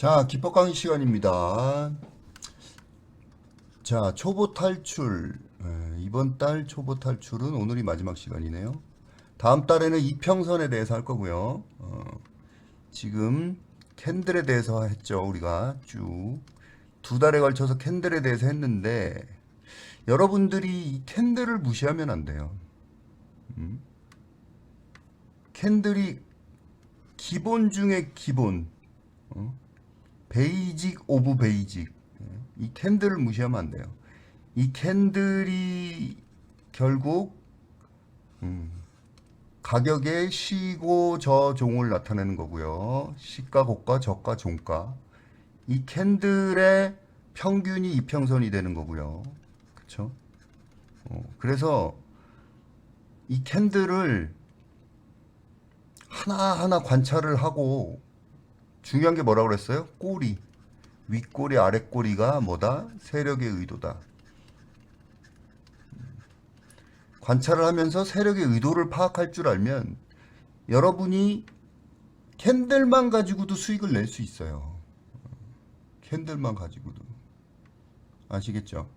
자, 기법 강의 시간입니다. 자, 초보 탈출. 에, 이번 달 초보 탈출은 오늘이 마지막 시간이네요. 다음 달에는 이평선에 대해서 할 거고요. 어, 지금 캔들에 대해서 했죠. 우리가 쭉 두 달에 걸쳐서 캔들에 대해서 했는데 여러분들이 이 캔들을 무시하면 안 돼요. 음? 캔들이 기본 중에 기본. 어? 베이직 오브 베이직. 이 캔들을 무시하면 안 돼요. 이 캔들이 결국 음, 가격의 시고 저종을 나타내는 거고요. 시가 고가 저가 종가. 이 캔들의 평균이 이평선이 되는 거고요. 그렇죠? 그래서 이 캔들을 하나하나 관찰을 하고 중요한 게 뭐라고 그랬어요? 꼬리. 윗꼬리, 아랫꼬리가 뭐다? 세력의 의도다. 관찰을 하면서 세력의 의도를 파악할 줄 알면 여러분이 캔들만 가지고도 수익을 낼 수 있어요. 캔들만 가지고도. 아시겠죠?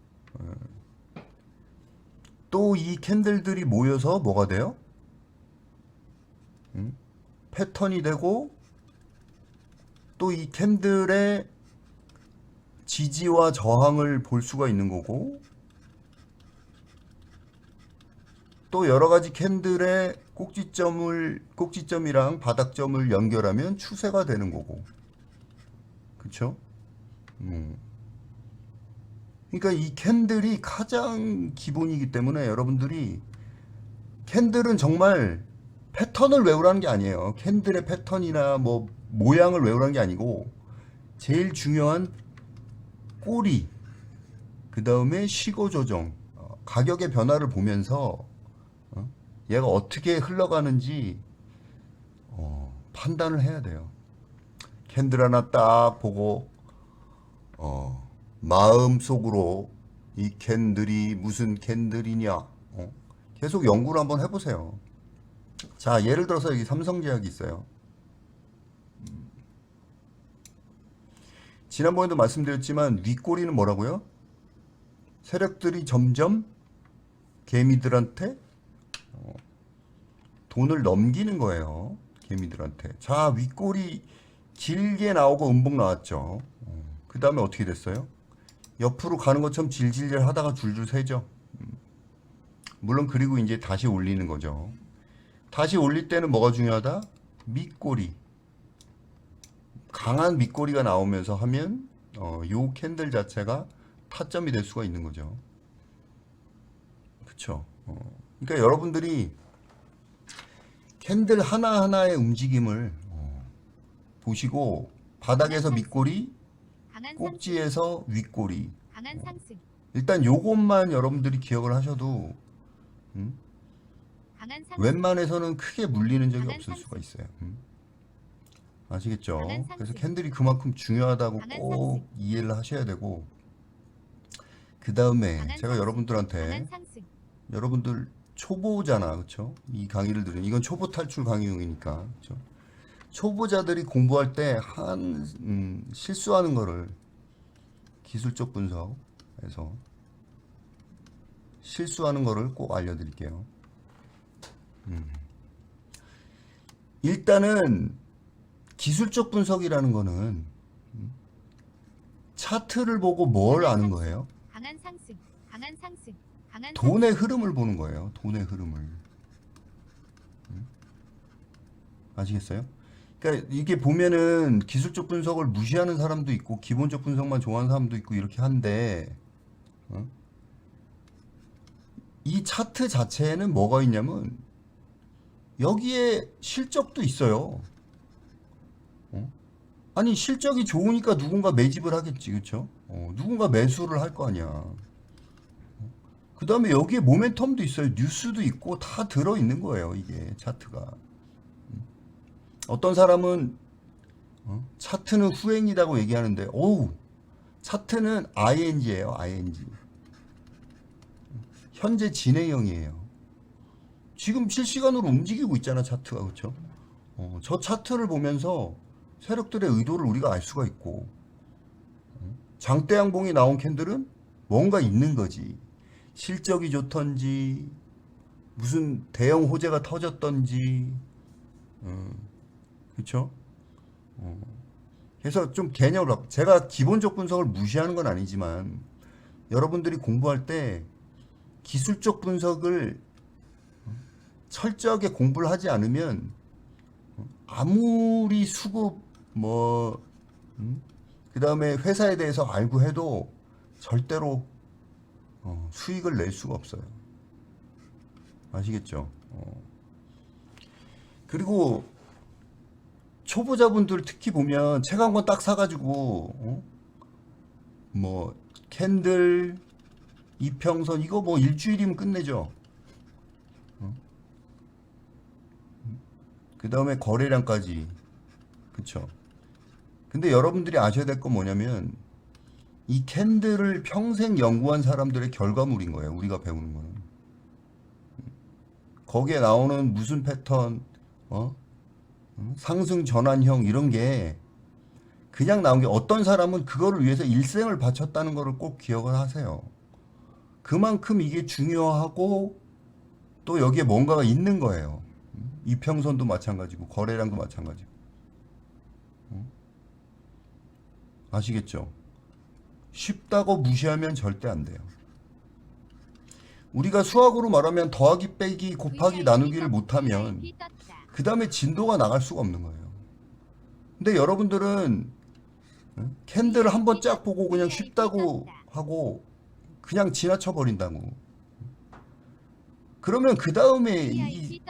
또 이 캔들들이 모여서 뭐가 돼요? 음? 패턴이 되고 또 이 캔들의 지지와 저항을 볼 수가 있는 거고 또 여러 가지 캔들의 꼭지점을 꼭지점이랑 바닥점을 연결하면 추세가 되는 거고 그쵸? 음. 그러니까 이 캔들이 가장 기본이기 때문에 여러분들이 캔들은 정말 패턴을 외우라는 게 아니에요. 캔들의 패턴이나 뭐 모양을 외우라는 게 아니고 제일 중요한 꼬리 그 다음에 시고 조정 어, 가격의 변화를 보면서 어, 얘가 어떻게 흘러가는지 어, 판단을 해야 돼요. 캔들 하나 딱 보고 어, 마음 속으로 이 캔들이 무슨 캔들이냐 어? 계속 연구를 한번 해보세요. 자, 예를 들어서 여기 삼성제약이 있어요. 지난번에도 말씀드렸지만 윗꼬리는 뭐라고요? 세력들이 점점 개미들한테 어, 돈을 넘기는 거예요. 개미들한테. 자, 윗꼬리 길게 나오고 음봉 나왔죠. 그 다음에 어떻게 됐어요? 옆으로 가는 것처럼 질질질 하다가 줄줄 새죠. 음. 물론 그리고 이제 다시 올리는 거죠. 다시 올릴 때는 뭐가 중요하다? 밑꼬리. 강한 밑꼬리가 나오면서 하면 어, 요 캔들 자체가 타점이 될 수가 있는 거죠. 그쵸? 어. 그러니까 여러분들이 캔들 하나하나의 움직임을 어, 보시고 바닥에서 밑꼬리, 꼭지에서 윗꼬리. 상승, 일단 요것만 여러분들이 기억을 하셔도 음? 웬만해서는 크게 물리는 적이 없을. 수가 있어요. 음. 아시겠죠? 그래서 캔들이 그만큼 중요하다고 꼭. 이해를 하셔야 되고 그 다음에 제가. 여러분들한테 여러분들 초보잖아, 그렇죠? 이 강의를 들은 이건 초보 탈출 강의용이니까, 그렇죠? 초보자들이 공부할 때한 음, 실수하는 거를 기술적 분석에서 실수하는 거를 꼭 알려드릴게요. 음. 일단은 기술적 분석이라는 거는 음, 차트를 보고 뭘 아는 거예요? 강한 상승, 강한 상승, 강한 돈의 흐름을 보는 거예요. 돈의 흐름을. 음? 아시겠어요? 그러니까 이게 보면은 기술적 분석을 무시하는 사람도 있고 기본적 분석만 좋아하는 사람도 있고 이렇게 한데 어? 이 차트 자체에는 뭐가 있냐면 여기에 실적도 있어요. 어? 아니 실적이 좋으니까 누군가 매집을 하겠지, 그렇죠? 누군가 매수를 할 거 아니야. 그 다음에 여기에 모멘텀도 있어요. 뉴스도 있고 다 들어있는 거예요. 이게 차트가. 음. 어떤 사람은 어? 차트는 후행이라고 얘기하는데 어우 차트는 ing예요. ing. 현재 진행형이에요. 지금 실시간으로 움직이고 있잖아 차트가 그렇죠? 어, 저 차트를 보면서 세력들의 의도를 우리가 알 수가 있고 어? 장대양봉이 나온 캔들은 뭔가 있는 거지. 실적이 좋던지 무슨 대형 호재가 터졌던지 그렇죠? 그래서 좀 개념을 제가 기본적 분석을 무시하는 건 아니지만 여러분들이 공부할 때 기술적 분석을 철저하게 공부를 하지 않으면 아무리 수급 뭐 그다음에 회사에 대해서 알고 해도 절대로 어, 수익을 낼 수가 없어요. 아시겠죠? 어. 그리고 초보자분들 특히 보면 책 한 권 딱 사가지고 어? 뭐 캔들 이평선 이거 뭐 일주일이면 끝내죠. 그 다음에 거래량까지 그쵸. 근데 여러분들이 아셔야 될 건 뭐냐면 이 캔들을 평생 연구한 사람들의 결과물인 거예요. 우리가 배우는 거는. 거기에 나오는 무슨 패턴, 어? 음, 상승 전환형 이런 게 그냥 나온 게 어떤 사람은 그거를 위해서 일생을 바쳤다는 거를 꼭 기억을 하세요. 그만큼 이게 중요하고 또 여기에 뭔가가 있는 거예요. 음, 이평선도 마찬가지고 거래량도 마찬가지고. 음? 아시겠죠? 쉽다고 무시하면 절대 안 돼요. 우리가 수학으로 말하면 더하기 빼기 곱하기 나누기를 못하면. 그 다음에 진도가 나갈 수가 없는 거예요. 근데 여러분들은 응? 캔들을 한번 쫙 보고 그냥 쉽다고 하고 그냥 지나쳐 버린다고. 그러면 그 다음에. VIP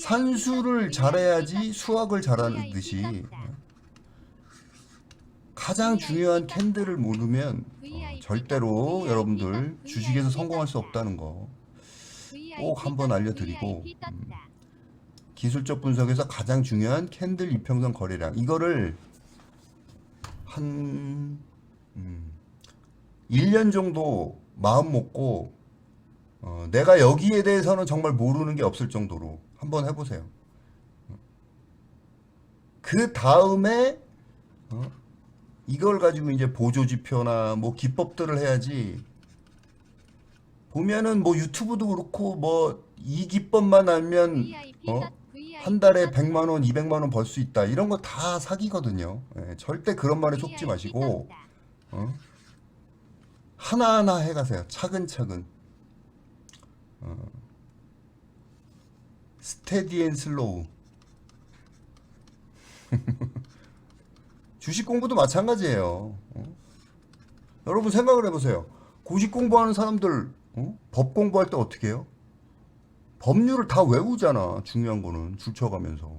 산수를 잘해야지. 수학을 잘하는 듯이. 가장 중요한 캔들을 모르면 어, 절대로 여러분들 주식에서 성공할 수 없다는 거 꼭 한번. 알려드리고. 음. 기술적 분석에서 가장 중요한 캔들 이평선 거래량 이거를 한 음, 1년 정도 마음 먹고 어, 내가 여기에 대해서는 정말 모르는 게 없을 정도로 한번 해보세요. 그 다음에 어, 이걸 가지고 이제 보조 지표나 뭐 기법들을 해야지 보면은 뭐 유튜브도 그렇고 뭐 이 기법만 알면 어? 한 달에 떴다. 100만 원, 200만 원 벌 수 있다. 이런 거 다 사기거든요. 예, 절대 그런 말에 속지 마시고. 어? 하나하나 해가세요. 차근차근. 어. 스테디 앤 슬로우. 주식 공부도 마찬가지예요. 어? 여러분 생각을 해보세요. 고시 공부하는 사람들 어? 법 공부할 때 어떻게 해요? 법률을 다 외우잖아. 중요한 거는 줄쳐가면서.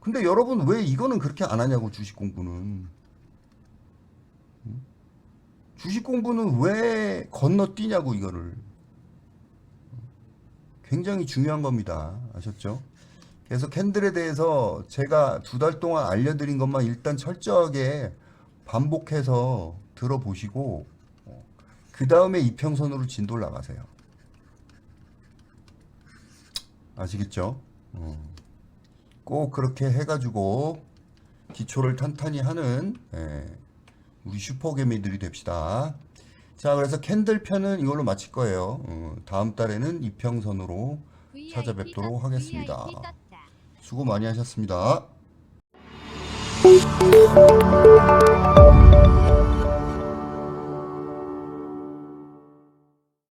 근데 여러분 왜 이거는 그렇게 안 하냐고 주식 공부는. 주식 공부는 왜 건너뛰냐고 이거를. 굉장히 중요한 겁니다. 아셨죠? 그래서 캔들에 대해서 제가 두 달 동안 알려드린 것만 일단 철저하게 반복해서 들어보시고 그 다음에 이평선으로 진도를 나가세요. 아시겠죠? 어. 꼭 그렇게 해가지고 기초를 탄탄히 하는 예, 우리 슈퍼개미들이 됩시다. 자, 그래서 캔들 편은 이걸로 마칠 거예요. 어, 다음 달에는 이평선으로 찾아뵙도록 떴- 하겠습니다. 수고 많이 하셨습니다.